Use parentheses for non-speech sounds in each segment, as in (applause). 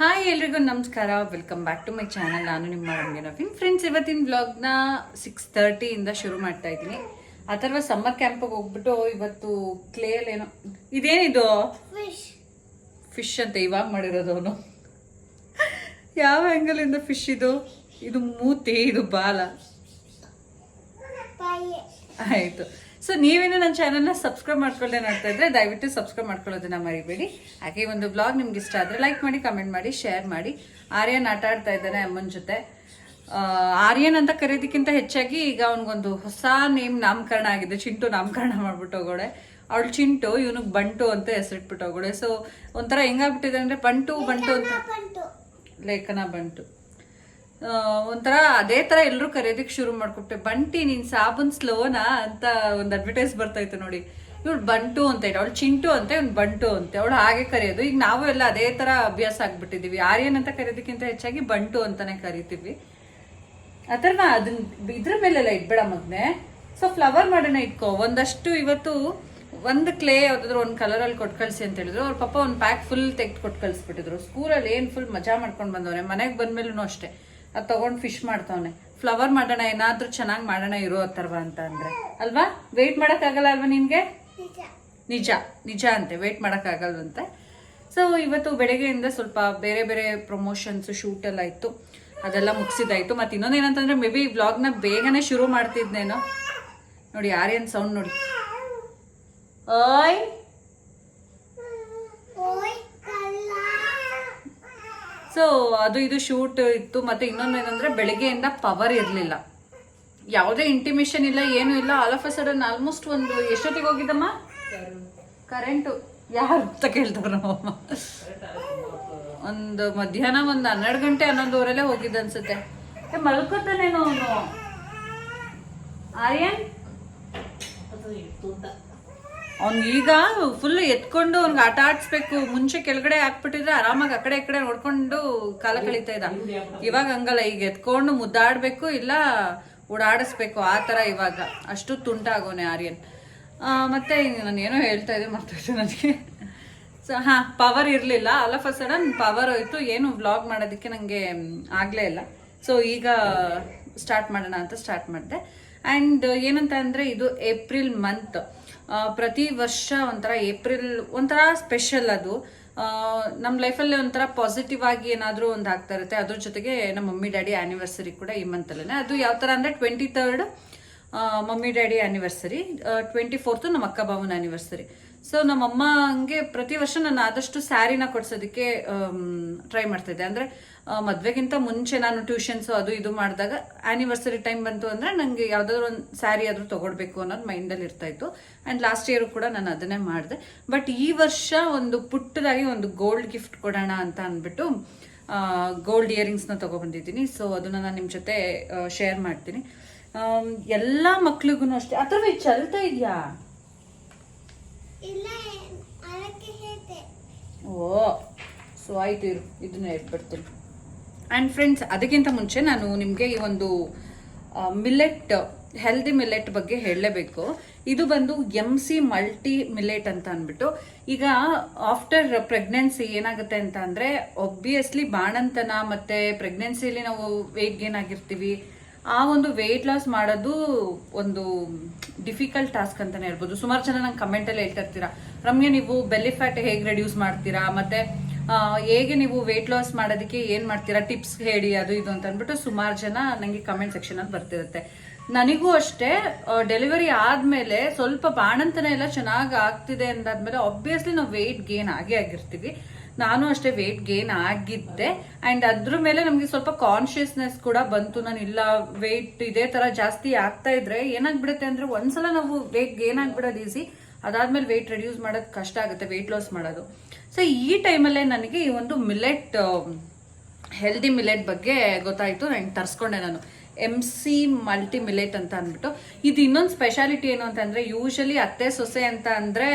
Hi ಎಲ್ರಿಗೂ ನಮಸ್ಕಾರ. Welcome back to my channel ನಾನು ನಿಮ್ಮ ರಮ್ಯ ನವೀನ್ ಫ್ರೆಂಡ್ಸ್ ಇವತ್ತಿನ ವ್ಲಾಗ್ನ ಸಿಕ್ಸ್ ತರ್ಟಿಯಿಂದ ಶುರು ಮಾಡ್ತಾ ಇದ್ದೀನಿ. ಅಥವಾ ಸಮ್ಮರ್ ಕ್ಯಾಂಪಿಗೆ ಹೋಗ್ಬಿಟ್ಟು ಇವತ್ತು ಕ್ಲೇಲ್ ಏನೋ ಇದೇನಿದು ಫಿಶ್ ಅಂತ ಇವಾಗ ಮಾಡಿರೋದು ಅವನು. ಯಾವ ಆ್ಯಂಗಲಿಂದ ಫಿಶ್ ಇದು? ಇದು ಮೂತಿ ಇದು ಬಾಲ. ಆಯಿತು. ಸೊ ನೀವೇನು ನನ್ನ ಚಾನಲ್ನ ಸಬ್ಸ್ಕ್ರೈಬ್ ಮಾಡ್ಕೊಳ್ಳದೆ ನೋಡ್ತಾ ಇದ್ರೆ ದಯವಿಟ್ಟು ಸಬ್ಸ್ಕ್ರೈಬ್ ಮಾಡ್ಕೊಳ್ಳೋದನ್ನ ಮರಿಬೇಡಿ. ಹಾಗೆ ಒಂದು ಬ್ಲಾಗ್ ನಿಮ್ಗೆ ಇಷ್ಟ ಆದರೆ ಲೈಕ್ ಮಾಡಿ ಕಮೆಂಟ್ ಮಾಡಿ ಶೇರ್ ಮಾಡಿ. ಆರ್ಯನ್ ಆಟ ಆಡ್ತಾ ಇದ್ದಾನೆ ಅಮ್ಮನ ಜೊತೆ. ಆರ್ಯನ್ ಅಂತ ಕರೆಯೋದಕ್ಕಿಂತ ಹೆಚ್ಚಾಗಿ ಈಗ ಅವನಿಗೊಂದು ಹೊಸ ನೇಮ್ ನಾಮಕರಣ ಆಗಿದೆ. ಚಿಂಟು ನಾಮಕರಣ ಮಾಡ್ಬಿಟ್ಟು ಹೋಗೋಳೆ. ಅವಳು ಚಿಂಟು ಇವನಿಗೆ ಬಂಟು ಅಂತ ಹೆಸರಿಟ್ಬಿಟ್ಟು ಹೋಗೋಡೆ ಸೊ ಒಂಥರ ಹೆಂಗಾಗ್ಬಿಟ್ಟಿದೆ ಅಂದ್ರೆ ಬಂಟು ಬಂಟು ಅಂತ. ಲೇಖನ ಬಂಟು. ಒಂಥರ ಅದೇ ತರ ಎಲ್ಲರೂ ಕರೆಯೋದಕ್ಕೆ ಶುರು ಮಾಡ್ಕೊಟ್ಟೆ ಬಂಟಿ, ನೀನ್ ಸಾಬೂನ್ ಸ್ಲೋನಾ ಅಂತ ಒಂದು ಅಡ್ವರ್ಟೈಸ್ ಬರ್ತಾಯಿತ್ತು ನೋಡಿ. ಇವಳು ಬಂಟು ಅಂತ ಹೇಳಿ ಅವಳು ಚಿಂಟು ಅಂತ, ಇವ್ನು ಬಂಟು ಅಂತ. ಅವಳು ಹಾಗೆ ಕರೆಯೋದು. ಈಗ ನಾವು ಎಲ್ಲ ಅದೇ ತರ ಅಭ್ಯಾಸ ಆಗ್ಬಿಟ್ಟಿದೀವಿ. ಆರ್ಯನ್ ಅಂತ ಕರೆಯೋದಕ್ಕಿಂತ ಹೆಚ್ಚಾಗಿ ಬಂಟು ಅಂತಾನೆ ಕರಿತೀವಿ. ಅಥರ್ವ ಅದನ್ನ ಇದ್ರ ಮೇಲೆಲ್ಲ ಇಟ್ಬೇಡ ಮಗ್ನೆ. ಸೊ ಫ್ಲವರ್ ಮಾಡೋಣ ಇಟ್ಕೋ. ಒಂದಷ್ಟು ಇವತ್ತು ಒಂದು ಕ್ಲೇ ಯಾವ್ದಾದ್ರು ಒಂದು ಕಲರಲ್ಲಿ ಕೊಟ್ಟು ಕಳಿಸಿ ಅಂತ ಹೇಳಿದ್ರು. ಅವ್ರ ಪಾಪ ಒಂದು ಪ್ಯಾಕ್ ಫುಲ್ ತೆಗೆದು ಕೊಟ್ಟು ಕಳಿಸ್ಬಿಟ್ಟಿದ್ರು. ಸ್ಕೂಲಲ್ಲಿ ಏನು ಫುಲ್ ಮಜಾ ಮಾಡ್ಕೊಂಡು ಬಂದವ್ರೆ. ಮನೆಗೆ ಬಂದ್ಮೇಲೂ ಅಷ್ಟೇ. ಅದು ತಗೊಂಡು ಫಿಶ್ ಮಾಡ್ತಾವನೆ. ಫ್ಲವರ್ ಮಾಡೋಣ ಏನಾದ್ರೂ ಚೆನ್ನಾಗಿ ಮಾಡೋಣ ಇರೋ ಅಥರ್ವ ಅಂತ ಅಂದ್ರೆ. ಅಲ್ವಾ? ವೆಯ್ಟ್ ಮಾಡೋಕ್ಕಾಗಲ್ಲ ಅಲ್ವಾ ನಿನ್ಗೆ? ನಿಜ. ನಿಜ ಅಂತೆ. ವೆಯ್ಟ್ ಮಾಡೋಕ್ಕಾಗಲ್ವಂತೆ ಸೊ ಇವತ್ತು ಬೆಳಗ್ಗೆಯಿಂದ ಸ್ವಲ್ಪ ಬೇರೆ ಬೇರೆ ಪ್ರಮೋಷನ್ಸ್ ಶೂಟ್ ಎಲ್ಲ ಇತ್ತು. ಅದೆಲ್ಲ ಮುಗಿಸಿದಾಯ್ತು ಮತ್ತೆ ಇನ್ನೊಂದು ಏನಂತಂದರೆ ಮೇ ಬಿ ವ್ಲಾಗ್ನ ಬೇಗನೆ ಶುರು ಮಾಡ್ತಿದ್ನೇನೋ. ನೋಡಿ ಆರ್ಯನ್ ಸೌಂಡ್ ನೋಡಿ. ಓಯ್! ಸೊ ಅದು ಇದು ಶೂಟ್ ಇತ್ತು, ಮತ್ತೆ ಇನ್ನೊಂದು ಏನಂದ್ರೆ ಬೆಳಗ್ಗೆಯಿಂದ ಪವರ್ ಇರಲಿಲ್ಲ. ಯಾವುದೇ ಇಂಟಿಮೇಷನ್ ಇಲ್ಲ, ಏನು ಇಲ್ಲ ಆಲ್ ಆಫ್ ಅ ಆಲ್ಮೋಸ್ಟ್ ಒಂದು, ಎಷ್ಟೊತ್ತಿಗೆ ಹೋಗಿದ್ದಮ್ಮ? ಕರೆಂಟು ಯಾರು ಅಂತ ಕೇಳ್ತಾರ ಒಂದು ಮಧ್ಯಾಹ್ನ ಒಂದು ಹನ್ನೆರಡು ಗಂಟೆ ಹನ್ನೊಂದುವರೆಲ್ಲೇ ಹೋಗಿದ್ದ ಅನ್ಸುತ್ತೆ. ಮಲ್ಕೋತಾನೇನೋ ಅವನು? ಆರ್ಯನ್? ಅವ್ನ್ ಈಗ ಫುಲ್ ಎತ್ಕೊಂಡು ಅವ್ನಿಗೆ ಆಟ ಆಡಿಸ್ಬೇಕು. ಮುಂಚೆ ಕೆಳಗಡೆ ಹಾಕ್ಬಿಟ್ಟಿದ್ರೆ ಆರಾಮಾಗಿ ಆ ಕಡೆ ಈ ಕಡೆ ನೋಡ್ಕೊಂಡು ಕಾಲ ಕಳೀತಾ ಇದ್ದ. ಇವಾಗ ಹಂಗಲ್ಲ, ಈಗ ಎತ್ಕೊಂಡು ಮುದ್ದಾಡ್ಬೇಕು, ಇಲ್ಲ ಓಡಾಡಿಸ್ಬೇಕು, ಆ ತರ ಇವಾಗ. ಅಷ್ಟು ತುಂಟಾಗೋನೆ ಆರ್ಯನ್. ಮತ್ತೆ ನಾನು ಏನೋ ಹೇಳ್ತಾ ಇದ್ದೆ ಮರ್ತೋಯ್ತು ನನಗೆ. ಸೊ, ಹಾಂ ಪವರ್ ಇರಲಿಲ್ಲ. All of a sudden power ಹೋಯ್ತು. ಏನು ವ್ಲಾಗ್ ಮಾಡೋದಕ್ಕೆ ನನಗೆ ಆಗಲೇ ಇಲ್ಲ. ಸೊ ಈಗ ಸ್ಟಾರ್ಟ್ ಮಾಡೋಣ ಅಂತ ಸ್ಟಾರ್ಟ್ ಮಾಡಿದೆ. ಆ್ಯಂಡ್ ಏನಂತ ಅಂದರೆ ಇದು ಏಪ್ರಿಲ್ ಮಂತ್ ಪ್ರತಿ ವರ್ಷ ಒಂಥರ ಏಪ್ರಿಲ್, ಒಂಥರ ಸ್ಪೆಷಲ್ ಅದು. ನಮ್ಮ ಲೈಫಲ್ಲಿ ಒಂಥರ ಪಾಸಿಟಿವ್ ಆಗಿ ಏನಾದರೂ ಒಂದು ಆಗ್ತಾ ಇರುತ್ತೆ. ಅದ್ರ ಜೊತೆಗೆ ನಮ್ಮ ಮಮ್ಮಿ, ಡ್ಯಾಡಿ ಆ್ಯನಿವರ್ಸರಿ ಕೂಡ ಈ ಮಂತಲ್ಲೇ ಅದು ಯಾವ ಥರ ಅಂದರೆ twenty third mummy, daddy anniversary twenty fourth ನಮ್ಮ ಅಕ್ಕ, ಬಾವನ ಆ್ಯನಿವರ್ಸರಿ ಸೊ ನಮ್ಮ ಹಂಗೆ ಪ್ರತಿ ವರ್ಷ ನಾನು ಆದಷ್ಟು ಸ್ಯಾರಿನ ಕೊಡ್ಸೋದಕ್ಕೆ ಟ್ರೈ ಮಾಡ್ತಾ ಇದ್ದೆ ಅಂದರೆ ಮದುವೆಗಿಂತ ಮುಂಚೆ ನಾನು ಟ್ಯೂಷನ್ಸು ಅದು ಇದು ಮಾಡಿದಾಗ ಆ್ಯನಿವರ್ಸರಿ ಟೈಮ್ ಬಂತು ಅಂದರೆ ನನಗೆ ಯಾವುದಾದ್ರು ಒಂದು ಸ್ಯಾರಿ ಆದರೂ ತಗೊಳ್ಬೇಕು ಅನ್ನೋದು ಮೈಂಡಲ್ಲಿ ಇರ್ತಾ ಇತ್ತು. ಆ್ಯಂಡ್ ಲಾಸ್ಟ್ ಇಯರ್ ಕೂಡ ನಾನು ಅದನ್ನೇ ಮಾಡಿದೆ. ಬಟ್ ಈ ವರ್ಷ ಒಂದು ಪುಟ್ಟದಾಗಿ ಒಂದು ಗೋಲ್ಡ್ ಗಿಫ್ಟ್ ಕೊಡೋಣ ಅಂತ ಅಂದ್ಬಿಟ್ಟು ಗೋಲ್ಡ್ ಇಯರಿಂಗ್ಸ್ನ ತೊಗೊಬಂದಿದ್ದೀನಿ. ಸೊ ಅದನ್ನ ನಾನು ನಿಮ್ಮ ಜೊತೆ ಶೇರ್ ಮಾಡ್ತೀನಿ. ಆಮ್, ಎಲ್ಲ ಮಕ್ಳಿಗೂ ಅಷ್ಟೇ. ಅಥವಾ ಚಲ್ತಾ ಇದೆಯಾ? ಓ ಸೊ ಆಯ್ತು ಇರು, ಇದನ್ನ ಇಟ್ಬಿಡ್ತೀನಿ. ಆ್ಯಂಡ್ ಫ್ರೆಂಡ್ಸ್ ಅದಕ್ಕಿಂತ ಮುಂಚೆ ನಾನು ನಿಮಗೆ ಈ ಒಂದು ಮಿಲೆಟ್ ಹೆಲ್ದಿ ಮಿಲೆಟ್ ಬಗ್ಗೆ ಹೇಳಲೇಬೇಕು. ಇದು ಬಂದು ಎಂ ಸಿ ಮಲ್ಟಿ ಮಿಲೆಟ್ ಅಂತ ಅಂದ್ಬಿಟ್ಟು, ಈಗ ಆಫ್ಟರ್ ಪ್ರೆಗ್ನೆನ್ಸಿ ಏನಾಗುತ್ತೆ ಅಂತ ಅಂದರೆ ಒಬ್ವಿಯಸ್ಲಿ ಬಾಣಂತನ ಮತ್ತು ಪ್ರೆಗ್ನೆನ್ಸಿಯಲ್ಲಿ ನಾವು ವೇಟ್ ಗೇನ್ ಆಗಿರ್ತೀವಿ. ಆ ಒಂದು ವೆಯ್ಟ್ ಲಾಸ್ ಮಾಡೋದು ಒಂದು ಡಿಫಿಕಲ್ಟ್ ಟಾಸ್ಕ್ ಅಂತಾನೆ ಹೇಳ್ಬೋದು. ಸುಮಾರು ಜನ ನಂಗೆ ಕಮೆಂಟಲ್ಲಿ ಹೇಳ್ತಾ ಇರ್ತೀರಾ, ರಮ್ಯ, ನೀವು ಬೆಲ್ಲಿ ಫ್ಯಾಟ್ ಹೇಗೆ ರೆಡ್ಯೂಸ್ ಮಾಡ್ತೀರಾ? ಮತ್ತೆ ಹೇಗೆ ನೀವು ವೆಯ್ಟ್ ಲಾಸ್ ಮಾಡೋದಕ್ಕೆ ಏನು ಮಾಡ್ತೀರಾ? ಟಿಪ್ಸ್ ಹೇಳಿ, ಅದು ಇದು ಅಂತ ಅಂದ್ಬಿಟ್ಟು ಸುಮಾರು ಜನ ನನಗೆ ಕಮೆಂಟ್ ಸೆಕ್ಷನಲ್ಲಿ ಬರ್ತಿರುತ್ತೆ. ನನಗೂ ಅಷ್ಟೇ ಡೆಲಿವರಿ ಆದಮೇಲೆ ಸ್ವಲ್ಪ ಬಾಣಂತನ ಎಲ್ಲ ಚೆನ್ನಾಗಿ ಆಗ್ತಿದೆ ಅಂದಾದ್ಮೇಲೆ ಆಬ್ವಿಯಸ್ಲಿ ನಾವು ವೆಯ್ಟ್ ಗೇನ್ ಆಗೇ ಆಗಿರ್ತೀವಿ. ನಾನು ಅಷ್ಟೇ ವೆಯ್ಟ್ ಗೇನ್ ಆಗಿದ್ದೆ. ಆ್ಯಂಡ್ ಅದ್ರ ಮೇಲೆ ನಮಗೆ ಸ್ವಲ್ಪ ಕಾನ್ಶಿಯಸ್ನೆಸ್ ಕೂಡ ಬಂತು. ನಾನು ಇಲ್ಲ ವೆಯ್ಟ್ ಇದೇ ಥರ ಜಾಸ್ತಿ ಆಗ್ತಾ ಇದ್ರೆ ಏನಾಗ್ಬಿಡುತ್ತೆ ಅಂದರೆ ಒಂದ್ಸಲ ನಾವು ವೆಯ್ಟ್ ಗೇನ್ ಆಗ್ಬಿಡೋದು ಈಸಿ ಅದಾದ್ಮೇಲೆ ವೆಯ್ಟ್ ರೆಡ್ಯೂಸ್ ಮಾಡೋದು ಕಷ್ಟ ಆಗುತ್ತೆ ವೆಯ್ಟ್ ಲಾಸ್ ಮಾಡೋದು. ಸೊ ಈ ಟೈಮಲ್ಲೇ ನನಗೆ ಈ ಒಂದು ಮಿಲೆಟ್ ಹೆಲ್ದಿ ಮಿಲೆಟ್ ಬಗ್ಗೆ ಗೊತ್ತಾಯಿತು. ನಾನು ತರಿಸ್ಕೊಂಡೆ ನಾನು. ಎಂ ಸಿ ಮಲ್ಟಿ ಮಿಲೆಟ್ ಅಂತ ಅಂದ್ಬಿಟ್ಟು. ಇದು ಇನ್ನೊಂದು ಸ್ಪೆಷಾಲಿಟಿ ಏನು ಅಂತಂದರೆ ಯೂಶಲಿ ಅತ್ತೆ ಸೊಸೆ ಅಂತ ಅಂದ್ರೆ